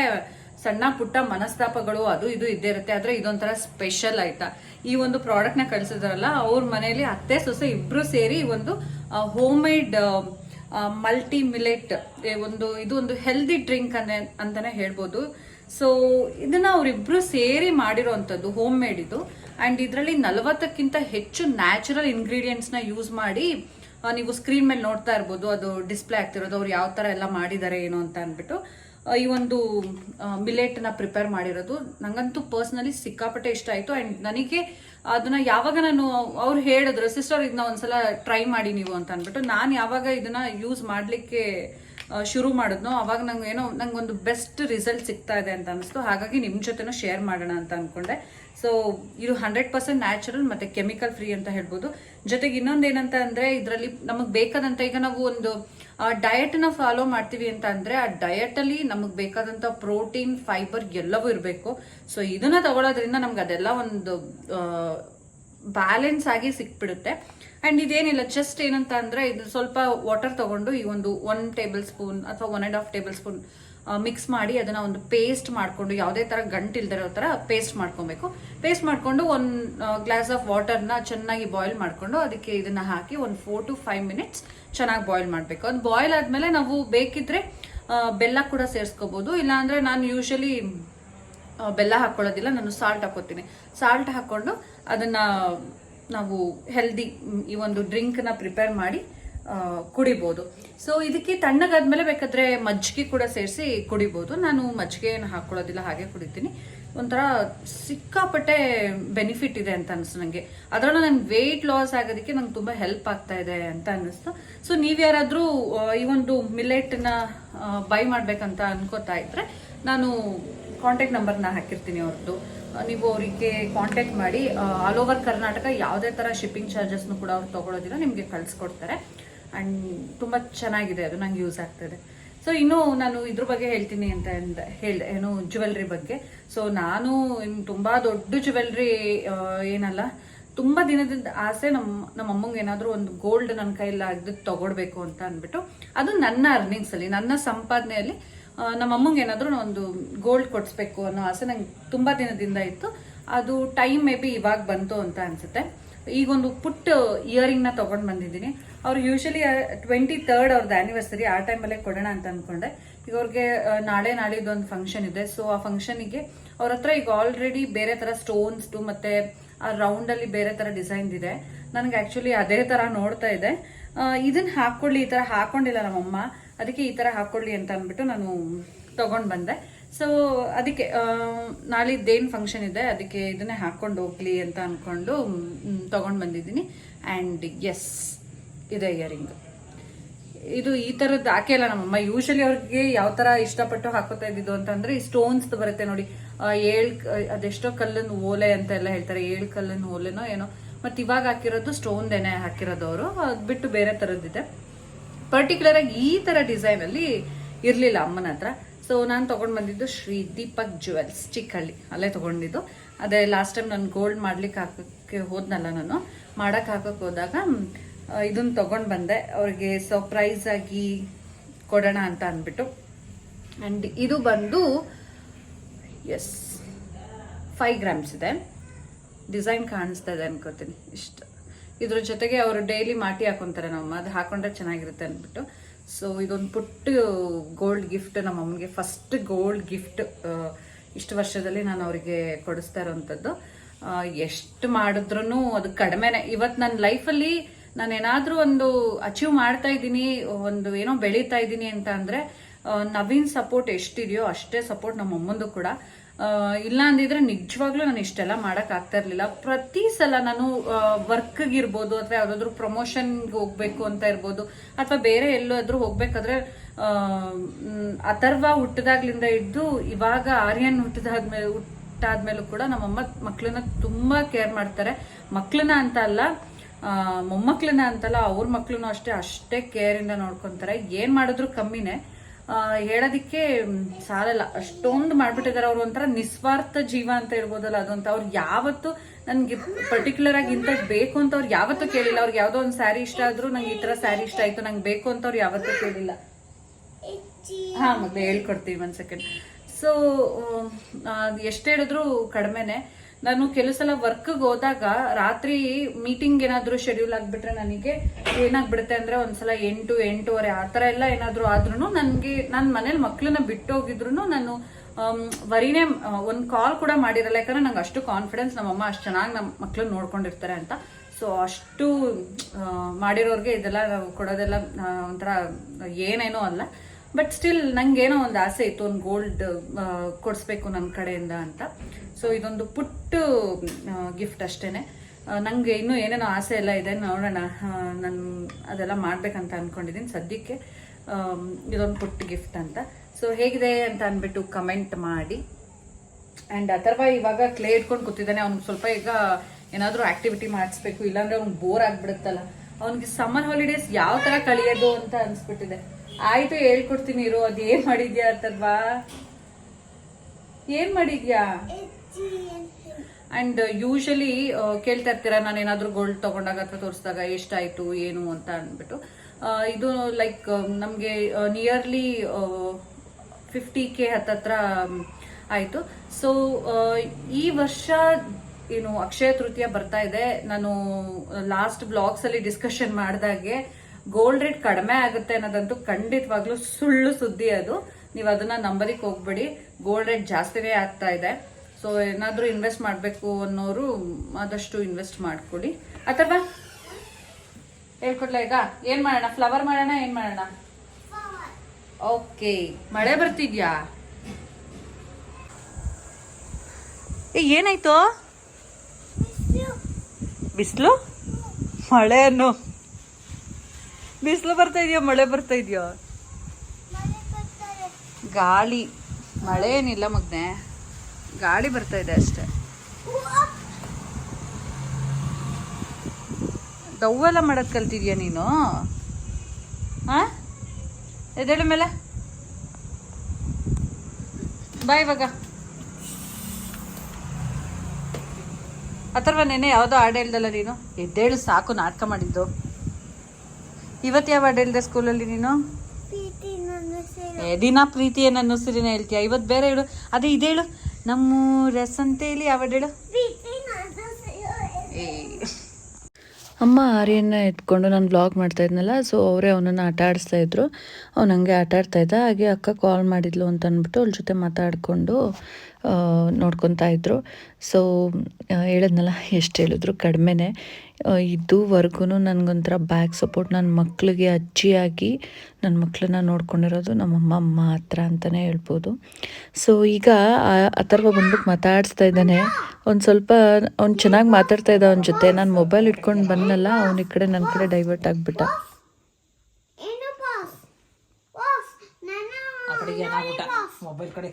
ಸಣ್ಣ ಪುಟ್ಟ ಮನಸ್ತಾಪಗಳು ಅದು ಇದು ಇದ್ದೇ ಇರುತ್ತೆ. ಆದ್ರೆ ಇದೊಂಥರ ಸ್ಪೆಷಲ್ ಆಯ್ತಾ ಈ ಒಂದು ಪ್ರಾಡಕ್ಟ್ನ ಕಳಿಸಿದ್ರಲ್ಲ, ಅವ್ರ ಮನೆಯಲ್ಲಿ ಅತ್ತೆ, ಸೊಸೆ ಇಬ್ರು ಸೇರಿ ಒಂದು ಹೋಮ್ ಮೇಡ್ ಮಲ್ಟಿ ಮಿಲೆಟ್ ಒಂದು, ಇದು ಒಂದು ಹೆಲ್ದಿ ಡ್ರಿಂಕ್ ಅನ್ನೇ, ಅಂತಾನೆ ಹೇಳ್ಬೋದು. ಸೊ ಇದನ್ನ ಅವರಿಬ್ರು ಸೇರಿ ಮಾಡಿರೋವಂಥದ್ದು ಹೋಮ್ ಮೇಡ್ ಇದು. ಆ್ಯಂಡ್ ಇದರಲ್ಲಿ ನಲವತ್ತಕ್ಕಿಂತ ಹೆಚ್ಚು ನ್ಯಾಚುರಲ್ ಇಂಗ್ರೀಡಿಯೆಂಟ್ಸ್ನ ಯೂಸ್ ಮಾಡಿ ನೀವು ಸ್ಕ್ರೀನ್ ಮೇಲೆ ನೋಡ್ತಾ ಇರ್ಬೋದು, ಅದು ಡಿಸ್ಪ್ಲೇ ಆಗ್ತಿರೋದು, ಅವ್ರು ಯಾವ ಥರ ಎಲ್ಲ ಮಾಡಿದ್ದಾರೆ ಏನು ಅಂತ ಅಂದ್ಬಿಟ್ಟು. ಈ ಒಂದು ಮಿಲೆಟ್ನ ಪ್ರಿಪೇರ್ ಮಾಡಿರೋದು. ನಂಗಂತೂ ಪರ್ಸ್ನಲಿ ಸಿಕ್ಕಾಪಟ್ಟೆ ಇಷ್ಟ ಆಯಿತು. ಆ್ಯಂಡ್ ನನಗೆ ಅದನ್ನ ಯಾವಾಗ ನಾನು ಅವ್ರು ಹೇಳಿದ್ರು, ಸಿಸ್ಟರ್ ಇದನ್ನ ಒಂದ್ಸಲ ಟ್ರೈ ಮಾಡಿ ನೀವು ಅಂತ ಅಂದ್ಬಿಟ್ಟು, ನಾನು ಯಾವಾಗ ಇದನ್ನ ಯೂಸ್ ಮಾಡಲಿಕ್ಕೆ ಶುರು ಮಾಡಿದ್ನೋ, ಅವಾಗ ನಂಗೆ ಏನೋ ನಂಗೆ ಒಂದು ಬೆಸ್ಟ್ ರಿಸಲ್ಟ್ ಸಿಗ್ತಾ ಇದೆ ಅಂತ ಅನಿಸ್ತು ಹಾಗಾಗಿ ನಿಮ್ಮ ಜೊತೆನೂ ಶೇರ್ ಮಾಡೋಣ ಅಂತ ಅಂದ್ಕೊಂಡೆ ಸೊ, ಇದು ಹಂಡ್ರೆಡ್ ಪರ್ಸೆಂಟ್ ನ್ಯಾಚುರಲ್ ಮತ್ತು ಕೆಮಿಕಲ್ ಫ್ರೀ ಅಂತ ಹೇಳ್ಬೋದು. ಜೊತೆಗೆ ಇನ್ನೊಂದು ಏನಂತ ಅಂದರೆ, ಇದರಲ್ಲಿ ನಮಗೆ ಬೇಕಾದಂತ ಈಗ ನಾವು ಒಂದು ಡಯಟ್ನ ಫಾಲೋ ಮಾಡ್ತೀವಿ ಅಂತ ಅಂದರೆ ಆ ಡಯಟಲ್ಲಿ ನಮಗೆ ಬೇಕಾದಂಥ ಪ್ರೋಟೀನ್ ಫೈಬರ್ ಎಲ್ಲವೂ ಇರಬೇಕು. ಸೊ ಇದನ್ನ ತಗೊಳ್ಳೋದ್ರಿಂದ ನಮ್ಗೆ ಅದೆಲ್ಲ ಒಂದು ಬ್ಯಾಲೆನ್ಸ್ ಆಗಿ ಸಿಕ್ಬಿಡುತ್ತೆ. ಆ್ಯಂಡ್ ಇದೇನಿಲ್ಲ ಜಸ್ಟ್ ಏನಂತ ಅಂದರೆ ಇದು ಸ್ವಲ್ಪ ವಾಟರ್ ತಗೊಂಡು ಈ ಒಂದು ಒನ್ ಟೇಬಲ್ ಸ್ಪೂನ್ ಅಥವಾ one and half tablespoon mix ಮಾಡಿ ಅದನ್ನ ಒಂದು ಪೇಸ್ಟ್ ಮಾಡಿಕೊಂಡು ಯಾವುದೇ ಥರ ಗಂಟು ಇಲ್ದಿರೋ ಥರ ಪೇಸ್ಟ್ ಮಾಡ್ಕೊಬೇಕು. ಪೇಸ್ಟ್ ಮಾಡಿಕೊಂಡು ಒಂದು ಗ್ಲಾಸ್ ಆಫ್ ವಾಟರ್ನ ಚೆನ್ನಾಗಿ ಬಾಯ್ಲ್ ಮಾಡಿಕೊಂಡು ಅದಕ್ಕೆ ಇದನ್ನ ಹಾಕಿ ಒಂದು ಫೋರ್ ಟು ಫೈವ್ ಮಿನಿಟ್ಸ್ ಚೆನ್ನಾಗಿ ಬಾಯ್ಲ್ ಮಾಡಬೇಕು. ಅದು ಬಾಯ್ಲ್ ಆದಮೇಲೆ ನಾವು ಬೇಕಿದ್ರೆ ಬೆಲ್ಲ ಕೂಡ ಸೇರಿಸ್ಕೋಬೋದು. ಇಲ್ಲಾಂದರೆ ನಾನು ಯೂಶಲಿ ಬೆಲ್ಲ ಹಾಕೊಳ್ಳೋದಿಲ್ಲ, ನಾನು ಸಾಲ್ಟ್ ಹಾಕೋತೀನಿ. ಸಾಲ್ಟ್ ಹಾಕೊಂಡು ಅದನ್ನ ನಾವು ಹೆಲ್ದಿ ಈ ಒಂದು ಡ್ರಿಂಕ್ನ ಪ್ರಿಪೇರ್ ಮಾಡಿ ಕುಡಿಬೋದು. ಸೊ ಇದಕ್ಕೆ ತಣ್ಣಗಾದ್ಮೇಲೆ ಬೇಕಾದ್ರೆ ಮಜ್ಜಿಗೆ ಕೂಡ ಸೇರಿಸಿ ಕುಡಿಬೋದು. ನಾನು ಮಜ್ಜಿಗೆ ಏನು ಹಾಕೊಳ್ಳೋದಿಲ್ಲ, ಹಾಗೆ ಕುಡಿತೀನಿ. ಒಂಥರ ಸಿಕ್ಕಾಪಟ್ಟೆ ಬೆನಿಫಿಟ್ ಇದೆ ಅಂತ ಅನಿಸ್ತು ನನಗೆ ಅದರಲ್ಲೂ ನಂಗೆ ವೆಯ್ಟ್ ಲಾಸ್ ಆಗೋದಕ್ಕೆ ನಂಗೆ ತುಂಬ ಹೆಲ್ಪ್ ಆಗ್ತಾ ಇದೆ ಅಂತ ಅನ್ನಿಸ್ತು ಸೊ ನೀವ್ಯಾರಾದರೂ ಈ ಒಂದು ಮಿಲೆಟ್ನ ಬೈ ಮಾಡ್ಬೇಕಂತ ಅನ್ಕೋತಾ ಇದ್ರೆ ನಾನು ಕಾಂಟ್ಯಾಕ್ಟ್ ನಂಬರ್ನ ಹಾಕಿರ್ತೀನಿ ಅವ್ರದ್ದು ನೀವು ಅವರಿಗೆ ಕಾಂಟ್ಯಾಕ್ಟ್ ಮಾಡಿ ಆಲ್ ಓವರ್ ಕರ್ನಾಟಕ ಯಾವುದೇ ಥರ ಶಿಪ್ಪಿಂಗ್ ಚಾರ್ಜಸ್ನು ಕೂಡ ಅವ್ರು ತಗೊಳ್ಳೋದಿಲ್ಲ ನಿಮಗೆ ಕಳಿಸ್ಕೊಡ್ತಾರೆ. ಆ್ಯಂಡ್ ತುಂಬ ಚೆನ್ನಾಗಿದೆ ಅದು, ನಂಗೆ ಯೂಸ್ ಆಗ್ತದೆ. ಸೊ ಇನ್ನು ನಾನು ಇದ್ರ ಬಗ್ಗೆ ಹೇಳ್ತೀನಿ ಅಂತ ಹೇಳ್ದೆ ಏನು ಜ್ಯುವೆಲ್ರಿ ಬಗ್ಗೆ. ಸೊ ನಾನು ಇನ್ನು ತುಂಬ ದೊಡ್ಡ ಜ್ಯುವೆಲ್ರಿ ಏನಲ್ಲ, ತುಂಬ ದಿನದಿಂದ ಆಸೆ ನಮ್ಮ ನಮ್ಮ ಅಮ್ಮಂಗೆ ಏನಾದರೂ ಒಂದು ಗೋಲ್ಡ್ ನನ್ನ ಕೈಯಲ್ಲಿ ಆಗದ್ದು ತಗೊಳ್ಬೇಕು ಅಂತ ಅಂದ್ಬಿಟ್ಟು, ಅದು ನನ್ನ ಅರ್ನಿಂಗ್ಸಲ್ಲಿ ನನ್ನ ಸಂಪಾದನೆಯಲ್ಲಿ ನಮ್ಮ ಅಮ್ಮಂಗೆ ಏನಾದರೂ ಒಂದು ಗೋಲ್ಡ್ ಕೊಡಿಸ್ಬೇಕು ಅನ್ನೋ ಆಸೆ ನಂಗೆ ತುಂಬ ದಿನದಿಂದ ಇತ್ತು. ಅದು ಟೈಮ್ ಮೇ ಬಿ ಇವಾಗ ಬಂತು ಅಂತ ಅನ್ಸುತ್ತೆ. ಈಗ ಒಂದು ಪುಟ್ಟ ಇಯರಿಂಗ್ನ ತೊಗೊಂಡು ಬಂದಿದ್ದೀನಿ. ಅವ್ರು ಯೂಶಲಿ ಟ್ವೆಂಟಿ ತರ್ಡ್ ಅವ್ರದ್ದು ಆ್ಯನಿವರ್ಸರಿ ಆ ಟೈಮಲ್ಲೇ ಕೊಡೋಣ ಅಂತ ಅಂದ್ಕೊಂಡೆ ಈಗ ಅವ್ರಿಗೆ ನಾಳೆ ನಾಳಿದ್ದು ಒಂದು ಫಂಕ್ಷನ್ ಇದೆ. ಸೊ ಆ ಫಂಕ್ಷನಿಗೆ ಅವ್ರ ಹತ್ರ ಈಗ ಆಲ್ರೆಡಿ ಬೇರೆ ಥರ ಸ್ಟೋನ್ಸ್ದು ಮತ್ತು, ಆ ರೌಂಡಲ್ಲಿ ಬೇರೆ ಥರ ಡಿಸೈನ್ ಇದೆ. ನನಗೆ ಆ್ಯಕ್ಚುಲಿ ಅದೇ ಥರ ನೋಡ್ತಾ ಇದೆ. ಇದನ್ನು ಹಾಕ್ಕೊಳ್ಳಿ ಈ ಥರ ಹಾಕೊಂಡಿಲ್ಲ ನಮ್ಮಮ್ಮ. ಅದಕ್ಕೆ ಈ ಥರ ಹಾಕ್ಕೊಳ್ಳಿ ಅಂತ ಅಂದ್ಬಿಟ್ಟು ನಾನು ತಗೊಂಡು ಬಂದೆ. ಸೊ ಅದಕ್ಕೆ ನಾಳಿದ್ದೇನು ಫಂಕ್ಷನ್ ಇದೆ, ಅದಕ್ಕೆ ಇದನ್ನೇ ಹಾಕ್ಕೊಂಡು ಹೋಗ್ಲಿ ಅಂತ ಅಂದ್ಕೊಂಡು ತಗೊಂಡ್ ಬಂದಿದ್ದೀನಿ. ಆ್ಯಂಡ್ ಎಸ್ ಇದೆ ಇಯರಿಂಗ್ ಇದು ಈ ಥರದ್ದು ಹಾಕಿಲ್ಲ ನಮ್ಮಮ್ಮ. ಯೂಶಲಿ ಅವ್ರಿಗೆ ಯಾವ ಥರ ಇಷ್ಟಪಟ್ಟು ಹಾಕೋತಾ ಇದ್ದಿದ್ದು ಅಂತಂದ್ರೆ, ಈ ಸ್ಟೋನ್ಸ್ ಬರುತ್ತೆ ನೋಡಿ. ಏಳು ಅದೆಷ್ಟೋ ಕಲ್ಲಿನ ಓಲೆ ಅಂತ ಎಲ್ಲ ಹೇಳ್ತಾರೆ. ಏಳು ಕಲ್ಲಿನ ಓಲೆನೋ ಏನೋ. ಮತ್ತು ಇವಾಗ ಹಾಕಿರೋದು ಸ್ಟೋನ್ದೇನೆ ಹಾಕಿರೋದು ಅವರು. ಅದು ಬಿಟ್ಟು ಬೇರೆ ಥರದ್ದಿದೆ ಪರ್ಟಿಕ್ಯುಲರ್ ಆಗಿ ಈ ಥರ ಡಿಸೈನಲ್ಲಿ ಇರ್ಲಿಲ್ಲ ಅಮ್ಮನ ಹತ್ರ. ಸೊ ನಾನು ತೊಗೊಂಡು ಬಂದಿದ್ದು ಶ್ರೀ ದೀಪಕ್ ಜುವೆಲ್ಸ್ ಚಿಕ್ಕಹಳ್ಳಿ ಅಲ್ಲೇ ತಗೊಂಡಿದ್ದು. ಅದೇ ಲಾಸ್ಟ್ ಟೈಮ್ ನಾನು ಗೋಲ್ಡ್ ಮಾಡ್ಲಿಕ್ಕೆ ಹಾಕೋಕ್ಕೆ ಹೋದ್ನಲ್ಲ ನಾನು. ಮಾಡೋಕ್ಕೆ ಹಾಕೋಕ್ಕೆ ಹೋದಾಗ ಇದನ್ನು ತೊಗೊಂಡು ತಗೊಂಡ್ ಬಂದೆ. ಅವ್ರಿಗೆ ಸರ್ಪ್ರೈಸ್ ಆಗಿ ಕೊಡೋಣ ಅಂತ ಅಂದ್ಬಿಟ್ಟು. ಆ್ಯಂಡ್ ಇದು ಬಂದು ಎಸ್ ಫೈವ್ ಗ್ರಾಮ್ಸ್ ಇದೆ. ಡಿಸೈನ್ ಕಾಣಿಸ್ತಾ ಇದೆ ಅನ್ಕೋತೀನಿ. ಇಷ್ಟ. ಇದ್ರ ಜೊತೆಗೆ ಅವರು ಡೈಲಿ ಮಾಟಿ ಹಾಕೊಂತಾರೆ ನಮ್ಮ ಅದು ಹಾಕೊಂಡ್ರೆ ಚೆನ್ನಾಗಿರುತ್ತೆ ಅಂದ್ಬಿಟ್ಟು. ಸೊ ಇದೊಂದು ಪುಟ್ಟ ಗೋಲ್ಡ್ ಗಿಫ್ಟ್ ನಮ್ಮ ಅಮ್ಮಗೆ ಫಸ್ಟ್ ಗೋಲ್ಡ್ ಗಿಫ್ಟ್ ಇಷ್ಟು ವರ್ಷದಲ್ಲಿ ನಾನು ಅವರಿಗೆ ಕೊಡಿಸ್ತಾ ಇರೋವಂಥದ್ದು ಎಷ್ಟು ಮಾಡಿದ್ರು ಅದು ಕಡಿಮೆನೆ. ಇವತ್ತು ನನ್ನ ಲೈಫಲ್ಲಿ ನಾನು ಏನಾದರೂ ಒಂದು ಅಚೀವ್ ಮಾಡ್ತಾ ಇದ್ದೀನಿ, ಒಂದು ಏನೋ ಬೆಳೀತಾ ಇದ್ದೀನಿ ಅಂತ ಅಂದರೆ ನವೀನ್ ಸಪೋರ್ಟ್ ಎಷ್ಟಿದೆಯೋ ಅಷ್ಟೇ ಸಪೋರ್ಟ್ ನಮ್ಮ ಅಮ್ಮಂದು ಕೂಡ. ಇಲ್ಲ ಅಂದಿದ್ರೆ ನಿಜವಾಗ್ಲೂ ನಾನು ಇಷ್ಟೆಲ್ಲ ಮಾಡಕ್ ಆಗ್ತಾ ಇರ್ಲಿಲ್ಲ. ಪ್ರತಿ ಸಲ ನಾನು ವರ್ಕ್ಗಿರ್ಬೋದು ಅಥವಾ ಯಾವ್ದಾದ್ರು ಪ್ರಮೋಷನ್ಗೆ ಹೋಗ್ಬೇಕು ಅಂತ ಇರ್ಬೋದು ಅಥವಾ ಬೇರೆ ಎಲ್ಲಾದ್ರೂ ಹೋಗ್ಬೇಕಾದ್ರೆ ಅಥರ್ವ ಹುಟ್ಟಿದಾಗ್ಲಿಂದ ಹಿಡ್ದು ಇವಾಗ ಆರ್ಯನ್ ಹುಟ್ಟಿದಾದ್ಮೇಲೆ ಹುಟ್ಟಾದ್ಮೇಲೂ ಕೂಡ ನಮ್ಮಮ್ಮ ಮಕ್ಳನ್ನ ತುಂಬಾ ಕೇರ್ ಮಾಡ್ತಾರೆ. ಮಕ್ಳನ್ನ ಅಂತ ಅಲ್ಲ ಆ, ಮೊಮ್ಮಕ್ಳನ್ನ ಅಂತಲ್ಲ ಅವ್ರ ಮಕ್ಳನ್ನೂ ಅಷ್ಟೇ ಅಷ್ಟೇ ಕೇರಿಂದ ನೋಡ್ಕೊತಾರೆ. ಏನ್ ಮಾಡಿದ್ರು ಕಮ್ಮಿನೇ. ಹೇಳೋದಿಕ್ಕೆ ಸಾಲಲ್ಲ. ಅಷ್ಟೊಂದು ಮಾಡಿಬಿಟ್ಟಿದ್ದಾರೆ ಅವರು ಒಂಥರ ನಿಸ್ವಾರ್ಥ ಜೀವ ಅಂತ ಹೇಳ್ಬೋದಲ್ಲ ಅದಂತ. ಅವ್ರು ಯಾವತ್ತು ನನಗೆ ಪರ್ಟಿಕ್ಯುಲರ್ ಆಗಿ ಇಂಥ ಬೇಕು ಅಂತ ಅವ್ರು ಯಾವತ್ತೂ ಕೇಳಿಲ್ಲ. ಅವ್ರಿಗೆ ಯಾವ್ದೋ ಒಂದು ಸ್ಯಾರಿ ಇಷ್ಟ ಆದ್ರೂ ನಂಗೆ ಈ ತರ ಸ್ಯಾರಿ ಇಷ್ಟ ಆಯ್ತು, ನಂಗೆ ಬೇಕು ಅಂತ ಅವ್ರು ಯಾವತ್ತೂ ಕೇಳಿಲ್ಲ. ಹಾ, ಮತ್ತೆ ಹೇಳ್ಕೊಡ್ತೀವಿ ಒಂದ್ ಸೆಕೆಂಡ್ ಸೊ ಎಷ್ಟು ಹೇಳಿದ್ರು ಕಡಿಮೆನೆ. ನಾನು ಕೆಲವು ಸಲ ವರ್ಕ್ಗೆ ಹೋದಾಗ ರಾತ್ರಿ ಮೀಟಿಂಗ್ ಏನಾದರೂ ಶೆಡ್ಯೂಲ್ ಆಗಿಬಿಟ್ರೆ ನನಗೆ ಏನಾಗ್ಬಿಡುತ್ತೆ ಅಂದ್ರೆ ಒಂದ್ಸಲ ಎಂಟು, ಎಂಟೂವರೆ, ಆ ಥರ ಎಲ್ಲ ಏನಾದರೂ ಆದ್ರೂ ನನಗೆ ನನ್ನ ಮನೇಲಿ ಮಕ್ಕಳನ್ನ ಬಿಟ್ಟೋಗಿದ್ರು ನಾನು ವರಿನೇ ಒಂದು ಕಾಲ್ ಕೂಡ ಮಾಡಿರಲ್ಲ, ಯಾಕಂದ್ರೆ ನಂಗೆ ಅಷ್ಟು ಕಾನ್ಫಿಡೆನ್ಸ್ ನಮ್ಮಮ್ಮ ಅಷ್ಟು ಚೆನ್ನಾಗಿ ನಮ್ಮ ಮಕ್ಕಳನ್ನ ನೋಡ್ಕೊಂಡಿರ್ತಾರೆ ಅಂತ. ಸೊ ಅಷ್ಟು ಮಾಡಿರೋರಿಗೆ ಇದೆಲ್ಲ ಕೊಡೋದೆಲ್ಲ ಒಂಥರ ಏನೇನೋ ಅಲ್ಲ. ಬಟ್ ಸ್ಟಿಲ್ ನಂಗೇನೋ ಒಂದು ಆಸೆ ಇತ್ತು, ಒಂದು ಗೋಲ್ಡ್ ಕೊಡಿಸ್ಬೇಕು ನನ್ನ ಕಡೆಯಿಂದ ಅಂತ. ಸೊ ಇದೊಂದು ಪುಟ್ಟ ಗಿಫ್ಟ್ ಅಷ್ಟೇ ನನಗೆ ನಂಗೆ ಇನ್ನೂ ಏನೇನೋ ಆಸೆ ಎಲ್ಲ ಇದೆ, ನೋಡೋಣ. ನಾನು ಅದೆಲ್ಲ ಮಾಡ್ಬೇಕಂತ ಅನ್ಕೊಂಡಿದ್ದೀನಿ ಸದ್ಯಕ್ಕೆ. ಇದೊಂದು ಪುಟ್ಟ ಗಿಫ್ಟ್ ಅಂತ. ಸೊ ಹೇಗಿದೆ ಅಂತ ಅಂದ್ಬಿಟ್ಟು ಕಮೆಂಟ್ ಮಾಡಿ. ಆ್ಯಂಡ್ ಅಥರ್ವ ಇವಾಗ ಕ್ಲೇ ಇಟ್ಕೊಂಡು ಕೂತಿದ್ದಾನೆ. ಅವ್ನಿಗೆ ಸ್ವಲ್ಪ ಈಗ ಏನಾದರೂ ಆಕ್ಟಿವಿಟಿ ಮಾಡಿಸ್ಬೇಕು, ಇಲ್ಲಾಂದ್ರೆ ಅವ್ನಿಗೆ ಬೋರ್ ಆಗಿಬಿಡುತ್ತಲ್ಲ. ಅವ್ನಿಗೆ ಸಮ್ಮರ್ ಹಾಲಿಡೇಸ್ ಯಾವ ಥರ ಕಳಿಯೋದು ಅಂತ ಅನ್ಸ್ಬಿಟ್ಟಿದೆ. ಆಯ್ತು, ಹೇಳ್ಕೊಡ್ತೀನಿ ಇರು. ಏನ್ ಮಾಡಿದ್ಯಾ ಅಂತಲ್ವಾ? ಏನ್ ಮಾಡಿದ್ಯಾ? ಅಂಡ್ ಯೂಶಲಿ ಕೇಳ್ತಾ ಇರ್ತೀರಾ ನಾನು ಏನಾದರೂ ಗೋಲ್ಡ್ ತಗೊಂಡಾಗ ಅಥವಾ ತೋರಿಸಿದಾಗ ಎಷ್ಟಾಯಿತು, ಏನು ಅಂತ ಅಂದ್ಬಿಟ್ಟು. ಇದು ಲೈಕ್ ನಮಗೆ ನಿಯರ್ಲಿ ಫಿಫ್ಟಿ ಕೆ ಹತ್ತತ್ರ ಆಯ್ತು. ಸೊ ಈ ವರ್ಷ ಏನು ಅಕ್ಷಯ ತೃತೀಯ ಬರ್ತಾ ಇದೆ. ನಾನು ಲಾಸ್ಟ್ ಬ್ಲಾಗ್ಸಲ್ಲಿ ಡಿಸ್ಕಷನ್ ಮಾಡಿದಾಗೆ ಗೋಲ್ಡ್ ರೇಟ್ ಕಡಿಮೆ ಆಗುತ್ತೆ ಅನ್ನೋದಂತೂ ಖಂಡಿತವಾಗ್ಲೂ ಸುಳ್ಳು ಸುದ್ದಿ ಅದು. ನೀವು ಅದನ್ನ ನಂಬರಿಗೆ ಹೋಗ್ಬೇಡಿ. ಗೋಲ್ಡ್ ರೇಟ್ ಜಾಸ್ತಿನೇ ಆಗ್ತಾ ಇದೆ. ಸೊ ಏನಾದರೂ ಇನ್ವೆಸ್ಟ್ ಮಾಡಬೇಕು ಅನ್ನೋರು ಆದಷ್ಟು ಇನ್ವೆಸ್ಟ್ ಮಾಡ್ಕೊಳ್ಳಿ ಅಥವಾ ಹೇಳ್ಕೊಡ್ಲಾ ಈಗ? ಏನು ಮಾಡೋಣ? ಫ್ಲವರ್ ಮಾಡೋಣ ಏನು ಮಾಡೋಣ? ಓಕೆ ಮಳೆ ಬರ್ತಿದ್ಯಾ? ಏ ಏನಾಯ್ತು? ಬಿಸಿಲು. ಮಳೆ ಅನ್ನು ಬಿಸಿಲು ಬರ್ತಾ ಇದೆಯಾ, ಮಳೆ ಬರ್ತಾ ಇದೆಯಾ? ಗಾಳಿ, ಮಳೆ ಏನಿಲ್ಲ ಮಗ್ನೆ. ಗಾಳಿ ಬರ್ತಾ ಇದೆ ಅಷ್ಟೇ. ದವ್ವೆಲ್ಲ ಮಾಡೋದು ಕಲ್ತಿದ್ಯಾ ನೀನು? ಹಾ ಎದ್ದೇಳು ಮೇಲೆ. ಬಾ ಇವಾಗ. ಅಥರ್ವ ನೆನೆ ಯಾವುದೋ ಹಾಡು ಹೇಳ್ದಲ್ಲ ನೀನು? ಎದ್ದೇಳು ಸಾಕು ನಾಟಕ ಮಾಡಿದ್ದು. ಇವತ್ತು ಯಾವ ಹೇಳಿದೆ ಹೇಳ್ದೆ ಸ್ಕೂಲಲ್ಲಿ ನೀನು? ದಿನ ಪ್ರೀತಿಯನ್ನು ನನ್ನ ಸಿರಿನ ಹೇಳ್ತೀಯ? ಇವತ್ತು ಬೇರೆ ಹೇಳು. ಅದೇ ಇದು ಹೇಳು. ನಮ್ಮ ರಸಂತೇಲಿ ಯಾವ ಹೇಳು? ಅಮ್ಮ ಆರ್ಯನ್ನ ಎತ್ಕೊಂಡು ನಾನು ಬ್ಲಾಗ್ ಮಾಡ್ತಾ ಇದ್ನಲ್ಲ ಸೊ ಅವರೇ ಅವನನ್ನು ಆಟ ಆಡಿಸ್ತಾ ಇದ್ರು. ಅವ್ನು ಹಂಗೆ ಆಟ ಆಡ್ತಾ ಇದ್ದ, ಹಾಗೆ ಅಕ್ಕ ಕಾಲ್ ಮಾಡಿದ್ಲು ಅಂತ ಅಂದ್ಬಿಟ್ಟು ಅವ್ಳ ಜೊತೆ ಮಾತಾಡಿಕೊಂಡು ನೋಡ್ಕೊತಾ ಇದ್ರು. ಸೊ ಹೇಳಿದ್ನಲ್ಲ, ಎಷ್ಟು ಹೇಳಿದ್ರು? ಕಡಿಮೆನೇ. ಇದುವರೆಗೂ ನನಗೊಂಥರ ಬ್ಯಾಕ್ ಸಪೋರ್ಟ್ ನನ್ನ ಮಕ್ಕಳಿಗೆ ಅಜ್ಜಿಯಾಗಿ ನನ್ನ ಮಕ್ಕಳನ್ನ ನೋಡ್ಕೊಂಡಿರೋದು ನಮ್ಮಮ್ಮ ಮಾತ್ರ ಅಂತಲೇ ಹೇಳ್ಬೋದು. ಸೊ ಈಗ ಆ- ಅಥರ್ವ ಬಂದ್ಬಿಟ್ಟು ಮಾತಾಡಿಸ್ತಾ ಇದ್ದಾನೆ. ಒಂದು ಸ್ವಲ್ಪ ಅವ್ನು ಚೆನ್ನಾಗಿ ಮಾತಾಡ್ತಾ ಇದ್ದ ಅವನ ಜೊತೆ. ನಾನು ಮೊಬೈಲ್ ಇಟ್ಕೊಂಡು ಬಂದಲ್ಲ ಅವನ ಈ ಕಡೆ ನನ್ನ ಕಡೆ ಡೈವರ್ಟ್ ಆಗಿಬಿಟ್ಟ. ಮೊಬೈಲ್ ಕಡೆ.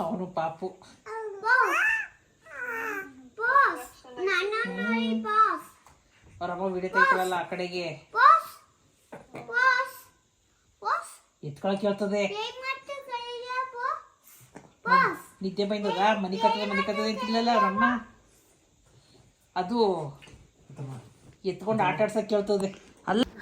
ಅವನು ಪಾಪು. ಬಾಸ್ ಬಾಸ್ ನನ್ನ ನೋಡಿ ಬಾಸ್ ಅವರಮ್ಮ ವಿಡಿಯೋ ತೆಗಿತಾಳಲ್ಲ ಆ ಕಡೆಗೆ. ಬಾಸ್ ಬಾಸ್ ಬಾಸ್ ಎತ್ಕೊಳಕ್ ಹೇಳ್ತದೆ. ಹೇಗ್ ಮಾಡ್ತಾ ಕೈಯ ಬಾಸ್ ನಿದ್ದೆ ಬೈಂದದ? ಮನಿ ಕತ್ತದ ಮನಿ ಕತ್ತದ ಅಂತಿಲ್ಲಲ್ಲ ಅವರಮ್ಮ? ಅದು ಎತ್ಕೊಂಡು ಆಟ ಆಡ್ಸಕ್ ಕೇಳ್ತದೆ.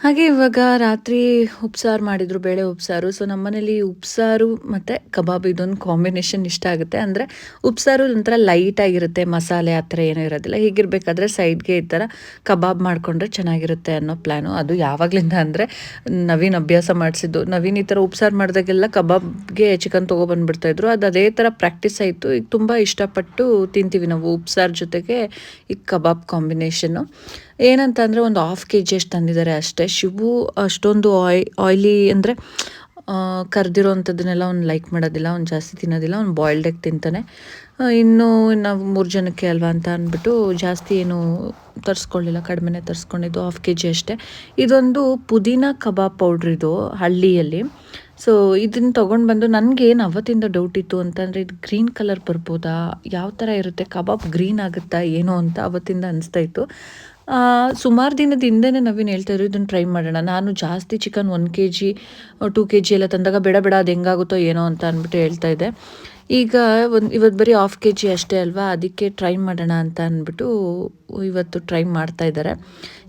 ಹಾಗೆ ಇವಾಗ ರಾತ್ರಿ ಉಪ್ಸಾರು ಮಾಡಿದ್ರು, ಬೇಳೆ ಉಪ್ಸಾರು. ಸೊ ನಮ್ಮನೇಲಿ ಉಪ್ಸಾರು ಮತ್ತು ಕಬಾಬ್ ಇದೊಂದು ಕಾಂಬಿನೇಷನ್ ಇಷ್ಟ ಆಗುತ್ತೆ. ಅಂದರೆ ಉಪ್ಸಾರು ಒಂಥರ ಲೈಟ್ ಆಗಿರುತ್ತೆ, ಮಸಾಲೆ ಆ ಥರ ಏನೂ ಇರೋದಿಲ್ಲ. ಹೀಗಿರಬೇಕಾದ್ರೆ ಸೈಡ್ಗೆ ಈ ಥರ ಕಬಾಬ್ ಮಾಡಿಕೊಂಡ್ರೆ ಚೆನ್ನಾಗಿರುತ್ತೆ ಅನ್ನೋ ಪ್ಲ್ಯಾನು ಅದು ಯಾವಾಗಲಿಂದ ಅಂದರೆ ನವೀನ್ ಅಭ್ಯಾಸ ಮಾಡಿಸಿದ್ದು. ನವೀನ್ ಈ ಥರ ಉಪ್ಸಾರು ಮಾಡಿದಾಗೆಲ್ಲ ಕಬಾಬ್ಗೆ ಚಿಕನ್ ತೊಗೊಬಂದ್ಬಿಡ್ತಾಯಿದ್ರು ಅದು ಅದೇ ಥರ ಪ್ರಾಕ್ಟೀಸ್ ಆಯಿತು. ಈಗ ತುಂಬ ಇಷ್ಟಪಟ್ಟು ತಿಂತೀವಿ ನಾವು ಉಪ್ಸಾರು ಜೊತೆಗೆ ಈ ಕಬಾಬ್ ಕಾಂಬಿನೇಷನ್ನು ಏನಂತ ಅಂದರೆ ಒಂದು ಹಾಫ್ ಕೆ ಜಿ ಅಷ್ಟು ತಂದಿದ್ದಾರೆ ಅಷ್ಟೇ. ಶಿವು ಅಷ್ಟೊಂದು ಆಯ್ ಆಯ್ಲಿ ಅಂದರೆ ಕರೆದಿರೋ ಅಂಥದ್ದನ್ನೆಲ್ಲ ಅವ್ನು ಲೈಕ್ ಮಾಡೋದಿಲ್ಲ, ಅವ್ನು ಜಾಸ್ತಿ ತಿನ್ನೋದಿಲ್ಲ, ಅವ್ನು ಬಾಯ್ಲ್ಡ್ ಎಗ್ ತಿಂತಾನೆ. ಇನ್ನೂ ನಾವು ಮೂರು ಜನಕ್ಕೆ ಅಲ್ವಾ ಅಂತ ಅಂದ್ಬಿಟ್ಟು ಜಾಸ್ತಿ ಏನು ತರಿಸ್ಕೊಳ್ಳಿಲ್ಲ, ಕಡಿಮೆನೇ ತರಿಸ್ಕೊಂಡಿದ್ದು ಹಾಫ್ ಕೆ ಜಿ ಅಷ್ಟೇ. ಇದೊಂದು ಪುದೀನ ಕಬಾಬ್ ಪೌಡ್ರ್ ಇದು ಹಳ್ಳಿಯಲ್ಲಿ. ಸೊ ಇದನ್ನು ತೊಗೊಂಡು ಬಂದು ನನಗೆ ಏನು ಅವತ್ತಿಂದ ಡೌಟ್ ಇತ್ತು ಅಂತಂದರೆ ಇದು ಗ್ರೀನ್ ಕಲರ್ ಬರ್ಬೋದಾ? ಯಾವ ಥರ ಇರುತ್ತೆ? ಕಬಾಬ್ ಗ್ರೀನ್ ಆಗುತ್ತಾ, ಏನೋ ಅಂತ ಅವತ್ತಿಂದ ಅನಿಸ್ತಾ ಇತ್ತು. ಸುಮಾರು ದಿನದ ಹಿಂದೆನೇ ನವೀನ್ ಹೇಳ್ತಾ ಇದ್ರು ಇದನ್ನು ಟ್ರೈ ಮಾಡೋಣ. ನಾನು ಜಾಸ್ತಿ chicken one K G two K G ಎಲ್ಲ ತಂದಾಗ ಬೇಡ ಬೇಡ, ಅದು ಹೆಂಗಾಗುತ್ತೋ ಏನೋ ಅಂತ ಅಂದ್ಬಿಟ್ಟು ಹೇಳ್ತಾ ಇದ್ದೆ. ಈಗ ಒಂದು ಇವತ್ತು ಬರೀ ಹಾಫ್ ಕೆ ಜಿ ಅಷ್ಟೇ ಅಲ್ವಾ, ಅದಕ್ಕೆ ಟ್ರೈ ಮಾಡೋಣ ಅಂತ ಅಂದ್ಬಿಟ್ಟು ಇವತ್ತು ಟ್ರೈ ಮಾಡ್ತಾ ಇದ್ದಾರೆ